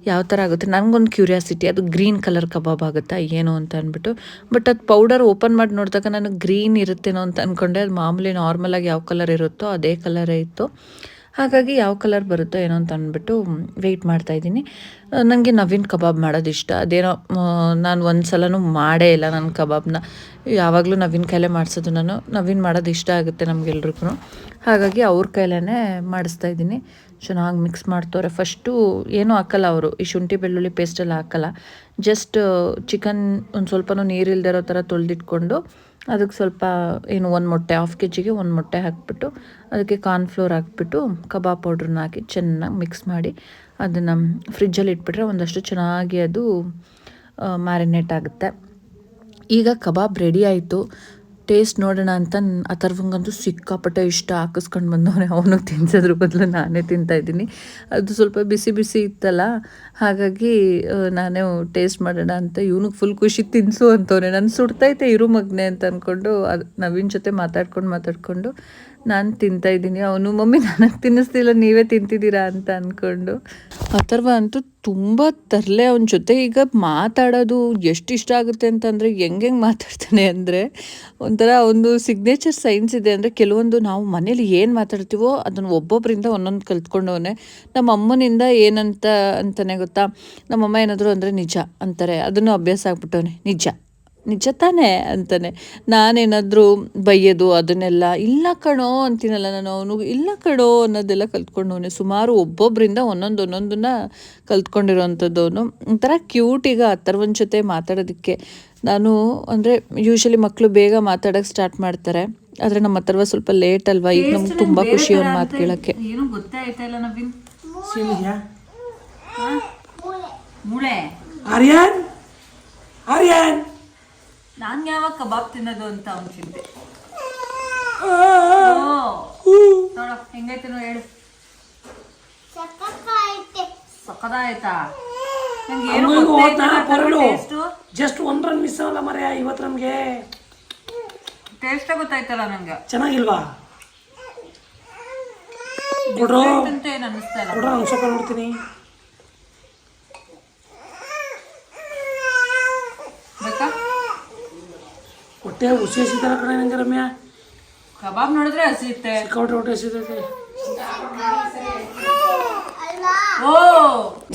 ಯಾವ ಥರ ಆಗುತ್ತೆ? ನನಗೊಂದು ಕ್ಯೂರಿಯಾಸಿಟಿ ಅದು ಗ್ರೀನ್ ಕಲರ್ ಕಬಾಬ್ ಆಗುತ್ತಾ, ಏನೋ ಅಂತ ಅಂದ್ಬಿಟ್ಟು. ಬಟ್ ಅದು ಪೌಡರ್ ಓಪನ್ ಮಾಡಿ ನೋಡಿದಾಗ ನಾನು ಗ್ರೀನ್ ಇರುತ್ತೇನೋ ಅಂತ ಅಂದ್ಕೊಂಡೆ ಅದು ಮಾಮೂಲಿ ನಾರ್ಮಲಾಗಿ ಯಾವ ಕಲರ್ ಇರುತ್ತೋ, ಅದೇ ಕಲರೇ ಇತ್ತು. ಹಾಗಾಗಿ ಯಾವ ಕಲರ್ ಬರುತ್ತೋ ಏನೋ ಅಂತ ಅಂದ್ಬಿಟ್ಟು ವೆಯ್ಟ್ ಮಾಡ್ತಾ ಇದ್ದೀನಿ. ನನಗೆ ನವೀನ್ ಕಬಾಬ್ ಮಾಡೋದು ಇಷ್ಟ ಅದೇನೋ ನಾನು ಒಂದು ಸಲನೂ ಮಾಡೇ ಇಲ್ಲ ನನ್ನ ಕಬಾಬ್ನ. ಯಾವಾಗಲೂ ನವೀನ್ ಕೈಲೇ ಮಾಡಿಸೋದು ನಾನು. ನವೀನ್ ಮಾಡೋದು ಇಷ್ಟ ಆಗುತ್ತೆ ನಮಗೆಲ್ರಿಗೂ ಹಾಗಾಗಿ ಅವ್ರ ಕೈಲೇ ಮಾಡಿಸ್ತಾ ಇದ್ದೀನಿ. ಚೆನ್ನಾಗಿ ಮಿಕ್ಸ್ ಮಾಡ್ತವ್ರೆ. ಫಸ್ಟು ಏನೂ ಹಾಕಲ್ಲ ಅವರು. ಈ ಶುಂಠಿ, ಬೆಳ್ಳುಳ್ಳಿ ಪೇಸ್ಟೆಲ್ಲ ಹಾಕಲ್ಲ. ಜಸ್ಟ್ ಚಿಕನ್ ಒಂದು ಸ್ವಲ್ಪನೂ ನೀರಿಲ್ದಿರೋ ಥರ ತೊಳೆದಿಟ್ಕೊಂಡು ಅದಕ್ಕೆ ಸ್ವಲ್ಪ ಏನು ಒಂದು ಮೊಟ್ಟೆ ಹಾಫ್ ಕೆ ಜಿಗೆ ಒಂದು ಮೊಟ್ಟೆ ಹಾಕಿಬಿಟ್ಟು ಅದಕ್ಕೆ ಕಾರ್ನ್ಫ್ಲೋರ್ ಹಾಕಿಬಿಟ್ಟು ಕಬಾಬ್ ಪೌಡ್ರನ್ನ ಹಾಕಿ ಚೆನ್ನಾಗಿ ಮಿಕ್ಸ್ ಮಾಡಿ ಅದನ್ನು ಫ್ರಿಜ್ಜಲ್ಲಿ ಇಟ್ಬಿಟ್ರೆ ಒಂದಷ್ಟು ಚೆನ್ನಾಗಿ ಅದು ಮ್ಯಾರಿನೇಟ್ ಆಗುತ್ತೆ. ಈಗ ಕಬಾಬ್ ರೆಡಿ ಆಯಿತು. ಟೇಸ್ಟ್ ನೋಡೋಣ ಅಂತ ಅಥರ್ವಂಗಂತೂ ಸಿಕ್ಕಾಪಟ್ಟೆ ಇಷ್ಟ ಹಾಕಿಸ್ಕೊಂಡು ಬಂದವನೆ ಅವನು ತಿನ್ಸೋದ್ರ ಬದಲು ನಾನೇ ತಿಂತಾ ಇದ್ದೀನಿ. ಅದು ಸ್ವಲ್ಪ ಬಿಸಿ ಬಿಸಿ ಇತ್ತಲ್ಲ, ಹಾಗಾಗಿ ನಾನೇ ಟೇಸ್ಟ್ ಮಾಡೋಣ ಅಂತ ಇವನಿಗೆ ಫುಲ್ ಖುಷಿ ತಿನ್ಸು ಅಂತವನೇ ನಾನು ಸುಡ್ತೈತೆ ಇರು ಮಗ್ನೆ ಅಂತ ಅಂದ್ಕೊಂಡು ಅದು ನವೀನ್ ಜೊತೆ ಮಾತಾಡ್ಕೊಂಡು ಮಾತಾಡ್ಕೊಂಡು ನಾನು ತಿಂತಾ ಇದ್ದೀನಿ. ಅವನು, ಮಮ್ಮಿ, ನನಗೆ ತಿನ್ನಿಸ್ತಿಲ್ಲ, ನೀವೇ ತಿಂತಿದ್ದೀರಾ ಅಂತ ಅಂದ್ಕೊಂಡು ಅಥರ್ವ ಅಂತೂ ತುಂಬ ತರಲೆ ಅವನ ಜೊತೆ ಈಗ ಮಾತಾಡೋದು ಎಷ್ಟು ಇಷ್ಟ ಆಗುತ್ತೆ ಅಂತಂದರೆ, ಹೆಂಗೆ ಹೆಂಗೆ ಮಾತಾಡ್ತಾನೆ ಅಂದರೆ, ಒಂಥರ ಒಂದು ಸಿಗ್ನೇಚರ್ ಸೈನ್ಸ್ ಇದೆ ಅಂದರೆ, ಕೆಲವೊಂದು ನಾವು ಮನೇಲಿ ಏನು ಮಾತಾಡ್ತೀವೋ ಅದನ್ನು ಒಬ್ಬೊಬ್ಬರಿಂದ ಒಂದೊಂದು ಕಲ್ತ್ಕೊಂಡವನೇ. ನಮ್ಮ ಅಮ್ಮನಿಂದ ಏನಂತ ಅಂತಲೇ ಗೊತ್ತಾ? ನಮ್ಮಮ್ಮ ಏನಾದರೂ ಅಂದರೆ, ನಿಜ ಅಂತಾರೆ. ಅದನ್ನು ಅಭ್ಯಾಸ ಆಗ್ಬಿಟ್ಟವನೆ. ನಿಜ. ನಿಜ ತಾನೇ ಅಂತಾನೆ. ನಾನೇನಾದರೂ ಬೈಯೋದು ಅದನ್ನೆಲ್ಲ ಇಲ್ಲ ಕಣೋ ಅಂತೀನಲ್ಲ ನಾನು ಅವನು ಇಲ್ಲ ಕಣೋ ಅನ್ನೋದೆಲ್ಲ ಕಲ್ತ್ಕೊಂಡವನೆ. ಸುಮಾರು ಒಬ್ಬೊಬ್ಬರಿಂದ ಒಂದೊಂದು ಒಂದೊಂದನ್ನ ಕಲ್ತ್ಕೊಂಡಿರೋವಂಥದ್ದು ಅವನು. ಒಂಥರ ಕ್ಯೂಟ್ ಈಗ ಅಥರ್ವನ್ ಜೊತೆ ಮಾತಾಡೋದಕ್ಕೆ. ನಾನು ಅಂದರೆ ಯೂಶಲಿ ಮಕ್ಕಳು ಬೇಗ ಮಾತಾಡೋಕ್ಕೆ ಸ್ಟಾರ್ಟ್ ಮಾಡ್ತಾರೆ. ಆದರೆ ನಮ್ಮ ಅಥರ್ವ ಸ್ವಲ್ಪ ಲೇಟ್ ಅಲ್ವಾ? ಈಗ ನಮ್ಗೆ ತುಂಬ ಖುಷಿ ಅವ್ನ ಮಾತು ಕೇಳೋಕ್ಕೆ. ಏನು ಇಲ್ಲ ನವೀನ್? ಮೂಳೆ ಆರ್ಯನ್? ಆರ್ಯನ್? ನಾನ್ ಯಾವಾಗ ಕಬಾಬ್ ತಿನ್ನೋದು ಅಂತ ಅವ್ನು ಚಿಂತೆ ನೋಡ ಹೆಂಗೈತೆ ನೋ ಹೇಳು. ಸಕ್ಕದಾಯ್ತಾ ಜಸ್ಟ್ ಒಂದ್ ರನ್ ಮಿಸ್ ಆಗಲ್ಲ ಮರೆಯ ಇವತ್ತು ನಮ್ಗೆ. ಟೇಸ್ಟೇ ಗೊತ್ತಾಯ್ತಲ್ಲ ನಂಗೆ. ಚೆನ್ನಾಗಿಲ್ವಾ? ಕೊಡ್ರೋ? ಅಂತ ಏನು ಅನ್ನಿಸ್ತಾ ಇಲ್ಲ. ಕೊಡ್ರೋ ನಂಗೆ ಸ್ವಲ್ಪ ನೋಡ್ತೀನಿ. ಬೇಕಾ? ಹೊಟ್ಟೆ ಹುಸಿ ಹಸಿದಲ್ಲ ಕಡೆ ನಂಗೆ ರಮ್ಯಾ. ಕಬಾಬ್ ನೋಡಿದ್ರೆ ಹಸಿಯುತ್ತೆ. ಸಿಕ್ಕಾಪಟ್ಟೆ ಹೊಟ್ಟೆ ಹಸಿದೈತೆ ಅಲ್ವಾ ಓ!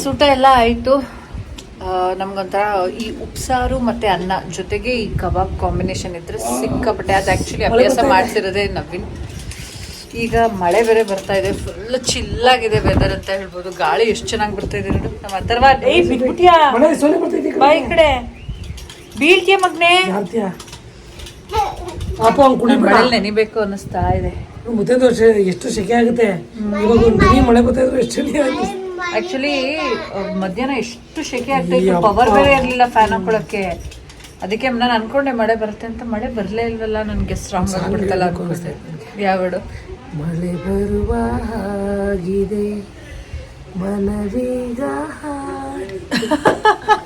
ಸುಟ ಎಲ್ಲ ಆಯಿತು. ನಮ್ಗೊಂಥರ ಈ ಉಪ್ಸಾರು ಮತ್ತೆ ಅನ್ನ ಜೊತೆಗೆ ಈ ಕಬಾಬ್ ಕಾಂಬಿನೇಷನ್ ಇದ್ರೆ ಸಿಕ್ಕಾಪಟ್ಟೆ. ಅದು ಆ್ಯಕ್ಚುಲಿ ಅಭ್ಯಾಸ ಮಾಡ್ತಿರೋದೆ ನವೀನ್ ಈಗ ಮಳೆ ಬೇರೆ ಬರ್ತಾ ಇದೆ. ಫುಲ್ ಚಿಲ್ಲಾಗಿದೆ ವೆದರ್ ಅಂತ ಹೇಳ್ಬೋದು. ಗಾಳಿ ಎಷ್ಟು ಚೆನ್ನಾಗಿ ಬರ್ತಾ ಇದೆ ನೋಡು. ನಮ್ಮ ಅಥರ್ವ ಏಯ್ ಬಿಟ್ಬಿಟ್ಯಾ? ಕಡೆ. ಬೀಳ್ತಿಯ ಮಗ್ನೆ? ಪಾಪ ಅವ್ನು ಬಿಡ. ಮಳೆಲ್ ನೆನಿಬೇಕು ಅನ್ನಿಸ್ತಾ ಇದೆ. ಮುತ್ತೈದು ವರ್ಷ ಎಷ್ಟು ಸೆಕೆ ಆಗುತ್ತೆ? ಇವಾಗ ಒಂದು ಹನಿ ಮಳೆ ಬರ್ತಾ ಇದ್ರೆ ಎಷ್ಟು ಚಳಿ ಆಗುತ್ತೆ? ಆಕ್ಚುಲಿ ಮಧ್ಯಾಹ್ನ ಎಷ್ಟು ಸೆಕೆ ಆಗ್ತಾ ಇತ್ತು. ಪವರ್ ಬೇರೆ ಇರಲಿಲ್ಲ ಫ್ಯಾನ್ ಹಾಕೊಳಕ್ಕೆ. ಅದಕ್ಕೆ ನಾನು ಅನ್ಕೊಂಡೆ ಮಳೆ ಬರುತ್ತೆ ಅಂತ. ಮಳೆ ಬರಲೇ ಇಲ್ವಲ್ಲ ನನಗೆ ಸ್ಟ್ರಾಂಗ್ ಆಗ್ಬಿಡ್ತಲ್ಲ ಅನ್ಕೊಂಡೆ ಯಾವಡು ಮಳೆ ಬರುವ ಹಾಗಿದೆ. ಮನವೀಗ (laughs)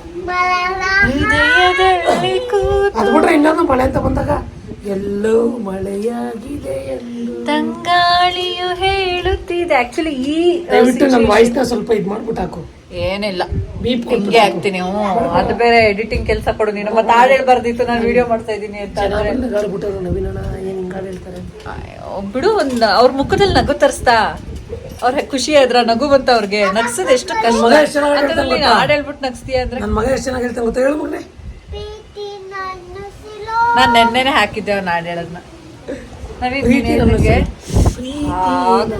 ಅದು ಬಿಟ್ರೆ ಇನ್ನೊಂದು ಮಳೆ ಅಂತ ಬಂದಾಗ ಎಲ್ಲೋ ಮಳೆಯಾಗಿದೆ ತಂಗಾಳಿಯು ಹೇಳುತ್ತಿದೆ. ಆಕ್ಚುಲಿ ಈ ದಯವಿಟ್ಟು ನನ್ನ ವಾಯ್ಸ್ನ ಸ್ವಲ್ಪ ಇದು ಮಾಡ್ಬಿಟ್ಟು ಹಾಕು. ಏನಿಲ್ಲ. ಬೀಪ್ ಹಿಂಗೆ ಹಾಕ್ತೀನಿ ಹ್ಞೂ. ಅದು ಬೇರೆ ಎಡಿಟಿಂಗ್ ಕೆಲಸ ಕೊಡು ನೀನು. ಮತ್ತೆ ಹಾಡು ಹೇಳ್ಬಾರ್ದಿತ್ತು ನಾನು ವಿಡಿಯೋ ಮಾಡ್ತಾ ಇದ್ದೀನಿ ಅಂತ ಅಂದ್ರೆ. ಬಿಟ್ಟರು ನವೀನಣ್ಣ ಏನ್ ಹಿಂಗಾಡ್ ಹೇಳ್ತಾರೆ? ಬಿಡು ಒಂದು ಅವ್ರ ಮುಖದಲ್ಲಿ ನಗು ತರಿಸ್ತಾ. ಅವ್ರ ಖುಷಿ ಆದ್ರ ನಗು ಬಂತ ಅವ್ರಿಗೆ ನಗ್ಸದ್ ಎಷ್ಟು ಕಷ್ಟ. ಮಗ ಎಷ್ಟ್ ಚೆನ್ನಾಗ್ ಹೇಳ್ತಾನೆ ಅದ್ರಲ್ಲಿ ಗೊತ್ತಾ? ಹಾಡ್ ಹೇಳ್ಬಿಟ್ಟು ನಗ್ಸ್ತೀಯ ಅಂದ್ರೆ? ನನ್ನ ಮಗ ಎಷ್ಟು ಚೆನ್ನಾಗಿ ಹೇಳ್ತಾನೆ ಗೊತ್ತಾ? ಹೇಳು ಮಗನೇ. ಪ್ರೀತಿ ನನ್ನ ಸಿಲೋ ನಾನ್ ನೆನ್ನೆನೆ ಹಾಕಿದ್ದೆ ಅವ್ನ ಹಾಡ್ ಹೇಳದ್ನ. ಪ್ರೀತಿ ಆ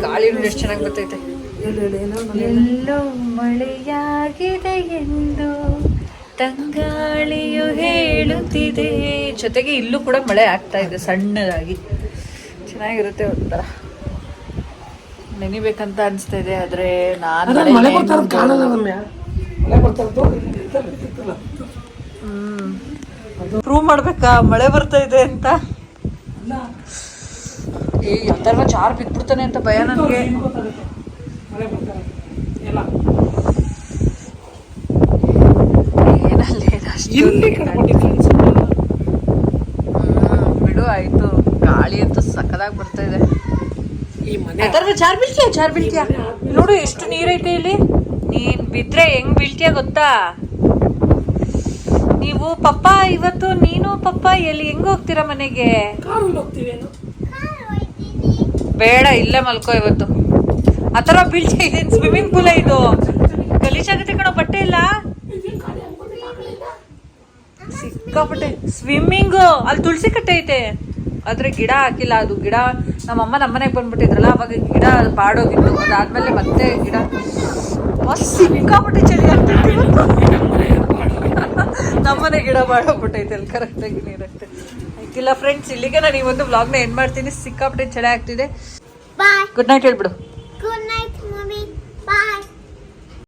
ಗಾಳಿ ಎಷ್ಟು ಚೆನ್ನಾಗಿ ಬರ್ತೈತೆ ಹೇಳು ಹೇಳು ಏನೋ ನಾನು ಎಲ್ಲೋ ಮಳೆಯಾಗಿದೆ ಎಂದು ತಂಗಾಳಿಯು ಹೇಳುತ್ತಿದೆ. ಜೊತೆಗೆ ಇಲ್ಲೂ ಕೂಡ ಮಳೆ ಆಗ್ತಾ ಇದೆ ಸಣ್ಣದಾಗಿ. ಚೆನ್ನಾಗಿರುತ್ತೆ ಒಂಥರ. ನೆನಿಬೇಕಂತ ಅನಿಸ್ತಾ ಇದೆ ಆದ್ರೆ ನಾನು ಮಳೆ ಬರ್ತಾ ಇರೋದು ಕಾಣಲ್ಲ ರಮ್ಯ. ಮಳೆ ಬರ್ತಾ ಇರೋದು ಪ್ರೂವ್ ಮಾಡ್ಬೇಕಾ? ಮಳೆ ಬರ್ತಾ ಇದೆ ಅಂತ? ಅಥರ್ವ ಜಾರ್ ಬಿದ್ಬಿಡ್ತಾನೆ ಅಂತ ಭಯ ನನಗೆ. ಬಿಡು ಆಯ್ತು. ಗಾಳಿ ಅಂತೂ ಸಕ್ಕದಾಗಿ ಬರ್ತಾ ಇದೆ. ಈ ಮನೆ ಅಥರ್ವ ಜಾರ್ ಬೀಳ್ತೀಯ ಜಾರ್ ಬೀಳ್ತೀಯ? ನೋಡು ಎಷ್ಟು ನೀರೈತೆ ಇಲ್ಲಿ? ನೀನ್ ಬಿದ್ರೆ ಹೆಂಗ್ ಬೀಳ್ತೀಯ ಗೊತ್ತಾ? ನೀವು ಪಪ್ಪ ಇವತ್ತು ನೀನು ಪಪ್ಪ ಎಲ್ಲಿ ಹೆಂಗ್ ಹೋಗ್ತೀರಾ ಮನೆಗೆ? ಕಾರಲ್ಲಿ ಬೇಡ ಇಲ್ಲೇ ಮಲ್ಕೋ ಇವತ್ತು. ಆತರ ಥರ ಬೀಳ್ತಾ ಇದೆ? ಸ್ವಿಮ್ಮಿಂಗ್ ಪೂಲ ಇದು? ಗಲೀಜಾಗುತ್ತೆ ಕಣೋ ಬಟ್ಟೆ ಇಲ್ಲ? ಸಿಕ್ಕಾಪಟ್ಟೆ. ಸ್ವಿಮ್ಮಿಂಗು ಅಲ್ಲಿ ತುಳಸಿ ಕಟ್ಟೆ ಐತೆ. ಆದ್ರೆ ಗಿಡ ಹಾಕಿಲ್ಲ ಅದು ಗಿಡ ನಮ್ಮಮ್ಮ ನಮ್ಮನೆಗೆ ಬಂದ್ಬಿಟ್ಟಿದ್ರಲ್ಲ ಅವಾಗ ಗಿಡ ಬಾಡೋಗಿತ್ತು ಅದಾದ್ಮೇಲೆ ಮತ್ತೆ ಗಿಡ ಸಿಕ್ಕಾಬಿಟ್ಟು ಚಳಿ ಆಗ್ತೈತೆ. ನಮ್ಮನೆ ಗಿಡ ಮಾಡೋಗ್ಬಿಟ್ಟೈತೆ ಅಲ್ಲಿ ಕರೆಕ್ಟಾಗಿ ನೀರಂತೆ. ಆಯ್ತಿಲ್ಲ ಫ್ರೆಂಡ್ಸ್ ಇಲ್ಲಿಗೆ ನಾನು ಈ ಒಂದು ವ್ಲಾಗ್ನ ಎಂಡ್ ಮಾಡ್ತೀನಿ. ಸಿಕ್ಕಾಪಟ್ಟೆ ಚಳಿ ಆಗ್ತಿದೆ. ಗುಡ್ ನೈಟ್ ಹೇಳ್ಬಿಡು.